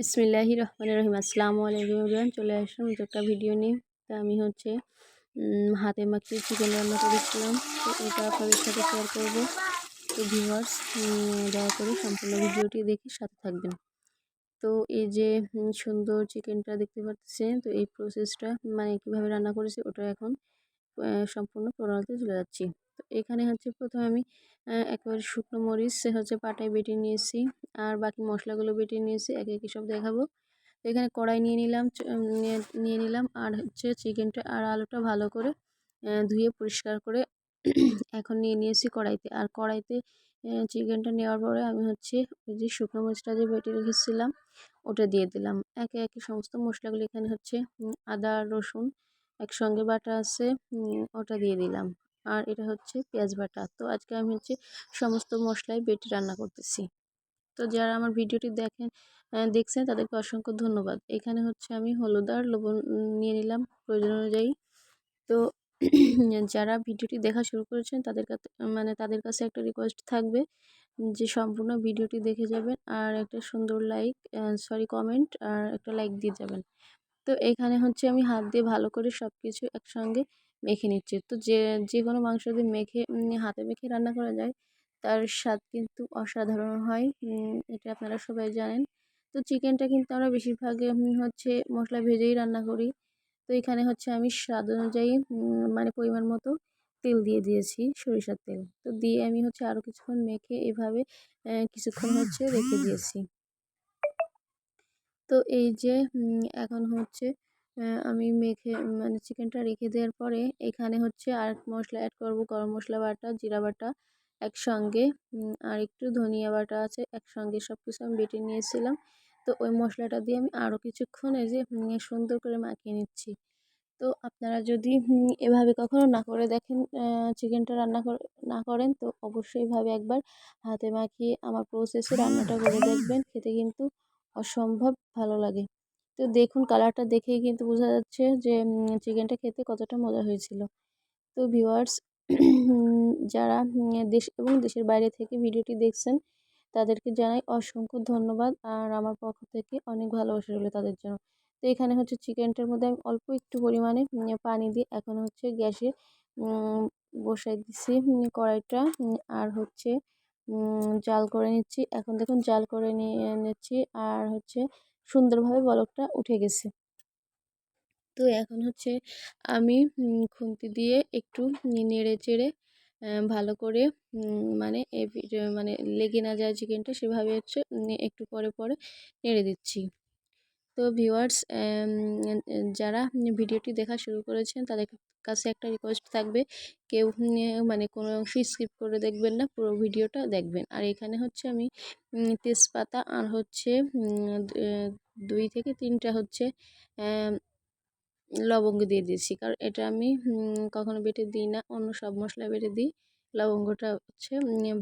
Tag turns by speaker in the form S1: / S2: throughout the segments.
S1: বিসমিল্লাহি রহমানির রহিম। আসসালামু আলাইকুম এভরিওয়ান চলে আসলাম একটা ভিডিও নিয়ে। তো আমি হচ্ছে হাতে মাখিয়ে চিকেন রান্না করেছিলাম। তো এটা আপনাদের সাথে শেয়ার করব। তো ভিউয়ার্স দয়া করে সম্পূর্ণ ভিডিওটি দেখে সাথে থাকবেন। তো এই যে সুন্দর চিকেনটা দেখতে পাচ্ছেন, তো এই প্রসেসটা মানে কীভাবে রান্না করেছি, ওটা এখন সম্পূর্ণ প্রণালীতে চলে যাচ্ছি তো এখানে হচ্ছে প্রথমে আমি একেবারে শুকনো মরিচ সে হচ্ছে পাটায় বেটে নিয়েছি। আর বাকি মশলাগুলো বেটে নিয়েছি, একে একে সব দেখাবো। তো এখানে কড়াই নিয়ে নিলাম নিয়ে নিয়ে নিলাম। আর হচ্ছে চিকেনটা আর আলুটা ভালো করে ধুয়ে পরিষ্কার করে এখন নিয়ে নিয়েছি কড়াইতে। আর কড়াইতে চিকেনটা নেওয়ার পরে আমি হচ্ছে ওই যে শুকনো মরিচটা যে বেটে রেখেছিলাম, ওটা দিয়ে দিলাম। একে একে সমস্ত মশলাগুলো এখানে হচ্ছে আদা, রসুন একসঙ্গে বাটা আছে ওটা দিয়ে দিলাম। আর এটা হচ্ছে পেঁয়াজ বাটা। তো আজকে আমি হচ্ছে সমস্ত মশলাই বেটে রান্না করতেছি। তো যারা আমার ভিডিওটি দেখেন দেখছেন তাদেরকে অসংখ্য ধন্যবাদ। এখানে হচ্ছে আমি হলুদ আর লবণ নিয়ে নিলাম প্রয়োজন অনুযায়ী। তো যারা ভিডিওটি দেখা শুরু করেছেন তাদের কাছে মানে তাদের কাছে একটা রিকোয়েস্ট থাকবে যে সম্পূর্ণ ভিডিওটি দেখে যাবেন আর একটা সুন্দর লাইক সরি কমেন্ট আর একটা লাইক দিয়ে যাবেন। তো এখানে হচ্ছে আমি হাত দিয়ে ভালো করে সব কিছু একসঙ্গে মেখে নিচ্ছি। তো যে যে কোনো মাংস যদি মেখে হাতে মেখে রান্না করা যায়, তার স্বাদ কিন্তু অসাধারণ হয়। এটা আপনারা সবাই জানেন। তো চিকেনটা কিন্তু আমরা বেশিরভাগ হচ্ছে মশলা ভেজেই রান্না করি। তো এখানে হচ্ছে আমি স্বাদ অনুযায়ী মানে পরিমাণ মতো তেল দিয়ে দিয়েছি, সরিষার তেল। তো দিয়ে আমি হচ্ছে আরও কিছুক্ষণ মেখে এভাবে কিছুক্ষণ হচ্ছে রেখে দিয়েছি। তো এই যে এখন হচ্ছে আমি মেখে মানে চিকেনটা রেখে দেওয়ার পরে এখানে হচ্ছে আর মশলা অ্যাড করব, গরম মশলা বাটা, জিরা বাটা একসঙ্গে। আর একটু ধনিয়া বাটা আছে একসঙ্গে সব কিছু আমি বেটে নিয়েছিলাম। তো ওই মশলাটা দিয়ে আমি আরও কিছুক্ষণ এই যে সুন্দর করে মাখিয়ে নিচ্ছি। তো আপনারা যদি এভাবে কখনো না করে দেখেন চিকেনটা রান্না না করেন, তো অবশ্যই এভাবে একবার হাতে মাখিয়ে আমার প্রসেসে রান্নাটা করে দেখবেন। খেতে কিন্তু অসম্ভব ভালো লাগে। তো দেখুন কালারটা দেখেই কিন্তু বোঝা যাচ্ছে যে চিকেনটা খেতে কতটা মজা হয়েছিল। তো ভিউয়ার্স, যারা দেশ, এবং দেশের বাইরে থেকে ভিডিওটি দেখছেন, তাদেরকে জানাই অসংখ্য ধন্যবাদ আর আমার পক্ষ থেকে অনেক ভালোবাসা রইল তাদের জন্য। তো এখানে হচ্ছে চিকেনটার মধ্যে আমি অল্প একটু পরিমাণে পানি দিয়ে এখন হচ্ছে গ্যাসে বসাই দিছি কড়াইটা আর হচ্ছে জাল করে নিচ্ছি। এখন দেখুন জাল করে নিয়ে নিচ্ছি আর হচ্ছে সুন্দরভাবে বলকটা উঠে গেছে। তো এখন হচ্ছে আমি খুন্তি দিয়ে একটু নেড়ে চেড়ে ভালো করে মানে মানে লেগে না যায় চিকেনটা সেভাবে হচ্ছে একটু পরে পরে নেড়ে দিচ্ছি। তো ভিউয়ার্স যারা ভিডিওটি দেখা শুরু করেছেন তাদের কাছে একটা রিকোয়েস্ট থাকবে, কেউ মানে কোনো অংশ স্কিপ করে দেখবেন না, পুরো ভিডিওটা দেখবেন। আর এখানে হচ্ছে আমি তেজপাতা আর হচ্ছে দুই থেকে তিনটা হচ্ছে লবঙ্গ দিয়ে দিয়েছি। কারণ এটা আমি কখনো বেটে দিই না, অন্য সব মশলা বেটে দিই। লবঙ্গটা হচ্ছে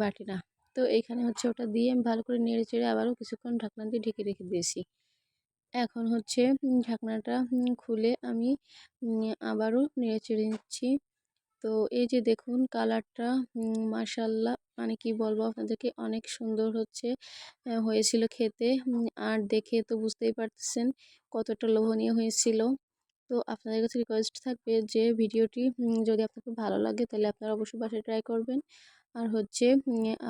S1: বাটি না। তো এখানে হচ্ছে ওটা দিয়ে আমি ভালো করে নেড়ে চেড়ে আবারও কিছুক্ষণ ঢাকনা দিয়ে ঢেকে রেখে দিয়েছি। এখন হচ্ছে ঢাকনাটা খুলে আমি আবারও নেড়ে চেড়ে নিচ্ছি। তো এই যে দেখুন, কালারটা মাশাল্লাহ মানে কি বলব আপনাদেরকে, অনেক সুন্দর হচ্ছে হয়েছিল খেতে। আর দেখে তো বুঝতেই পারতেছেন কতটা লোভনীয় হয়েছিল। তো আপনাদের কাছে রিকোয়েস্ট থাকবে যে ভিডিওটি যদি আপনাকে ভালো লাগে, তাহলে আপনারা অবশ্যই বাসায় ট্রাই করবেন। আর হচ্ছে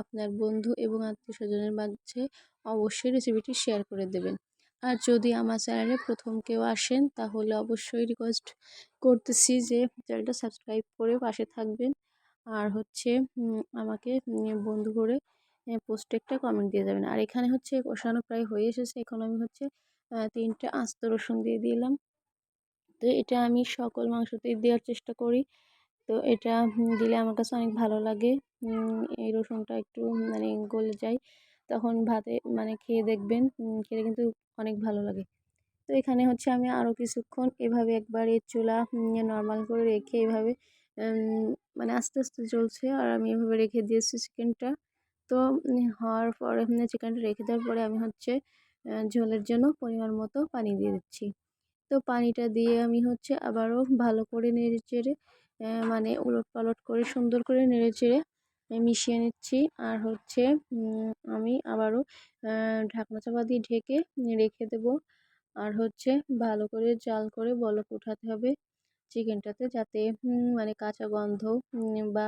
S1: আপনার বন্ধু এবং আত্মীয় স্বজনের মাঝে অবশ্যই রেসিপিটি শেয়ার করে দেবেন। আর যদি আমার চ্যানেলে প্রথম কেউ আসেন, তাহলে অবশ্যই রিকোয়েস্ট করতেছি যে চ্যানেলটা সাবস্ক্রাইব করে পাশে থাকবেন। আর হচ্ছে আমাকে বন্ধু করে পোস্টে একটা কমেন্ট দিয়ে যাবেন। আর এখানে হচ্ছে কষানো প্রায় হয়ে এসেছে। এখন আমি হচ্ছে তিনটে আস্ত রসুন দিয়ে দিলাম। তো এটা আমি সকল মাংসতেই দেওয়ার চেষ্টা করি। তো এটা দিলে আমার কাছে অনেক ভালো লাগে। এই রসুনটা একটু মানে গলে যায়। তখন ভাতে মানে খেয়ে দেখবেন খেলে কিন্তু অনেক ভালো লাগে। তো এখানে হচ্ছে আমি আরও কিছুক্ষণ এভাবে একবার চুলা নর্মাল করে রেখে এভাবে মানে আস্তে আস্তে চলছে। আর আমি এভাবে রেখে দিয়েছি চিকেনটা তো হওয়ার পরে চিকেনটা রেখে দেওয়ার পরে আমি হচ্ছে ঝোলের জন্য পরিমাণ মতো পানি দিয়ে দিচ্ছি। তো পানিটা দিয়ে আমি হচ্ছে আবারও ভালো করে নেড়ে চেড়ে মানে উলট পালট করে সুন্দর করে নেড়ে চেড়ে মিশিয়ে নিচ্ছি। আর হচ্ছে আমি আবারও ঢাকনা চাপা দিয়ে ঢেকে রেখে দেব। আর হচ্ছে, ভালো করে জাল করে বলক উঠাতে হবে চিকেনটাতে যাতে মানে কাঁচা গন্ধ বা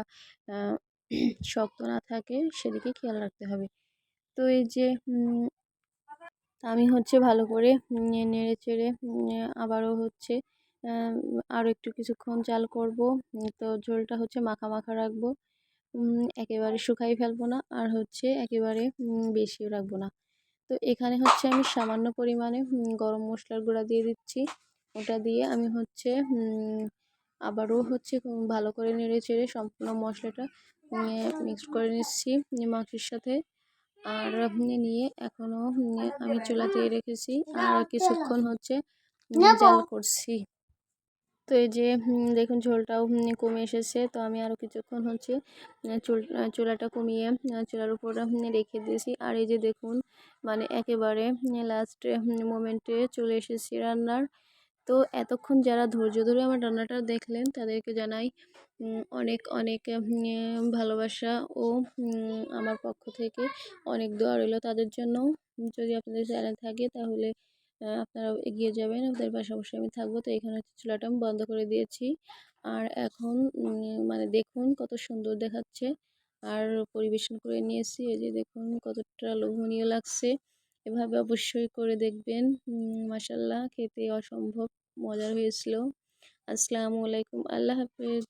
S1: শক্ত না থাকে সেদিকে খেয়াল রাখতে হবে। তো এই যে আমি হচ্ছে ভালো করে নেড়ে চেড়ে আবারও হচ্ছে আরও একটু কিছুক্ষণ চাল করব। তো ঝোলটা হচ্ছে মাখা মাখা রাখব। একেবারে শুকাই ফেলব না। আর হচ্ছে একেবারে বেশিও রাখব না। তো এখানে হচ্ছে আমি সামান্য পরিমাণে গরম মশলার গুঁড়া দিয়ে দিচ্ছি। ওটা দিয়ে আমি হচ্ছে আবারও হচ্ছে ভালো করে নেড়ে চেড়ে সম্পূর্ণ মশলাটা মিক্স করে নিচ্ছি মাংসের সাথে। আর নিয়ে এখনও আমি চুলাতে রেখেছি। আর কিছুক্ষণ হচ্ছে জাল করছি। তো এই যে দেখুন ঝোলটাও কমে এসেছে। তো আমি আরও কিছুক্ষণ হচ্ছে চুল চুলাটা কমিয়ে চুলার উপর রেখে দিয়েছি। আর এই যে দেখুন মানে একেবারে লাস্ট মোমেন্টে চলে এসেছি রান্নার। তো এতক্ষণ যারা ধৈর্য ধরে আমার রান্নাটা দেখলেন, তাদেরকে জানাই অনেক অনেক ভালোবাসা ও আমার পক্ষ থেকে অনেক দোয়া রইল তাদের জন্য। যদি আপনাদের চ্যানেল থাকে, তাহলে আপনারা এগিয়ে যাবেন আপনাদের পাশে অবশ্যই আমি থাকব। তো এখানে হচ্ছে চুলাটা আমি বন্ধ করে দিয়েছি। আর এখন মানে দেখুন কত সুন্দর দেখাচ্ছে। আর পরিবেশন করে নিয়েছি। এই যে দেখুন কতটা লোভনীয় লাগছে। এভাবে অবশ্যই করে দেখবেন। মাসাল্লাহ খেতে অসম্ভব মজার হয়েছিল। আসসালামু আলাইকুম, আল্লাহ হাফেজ।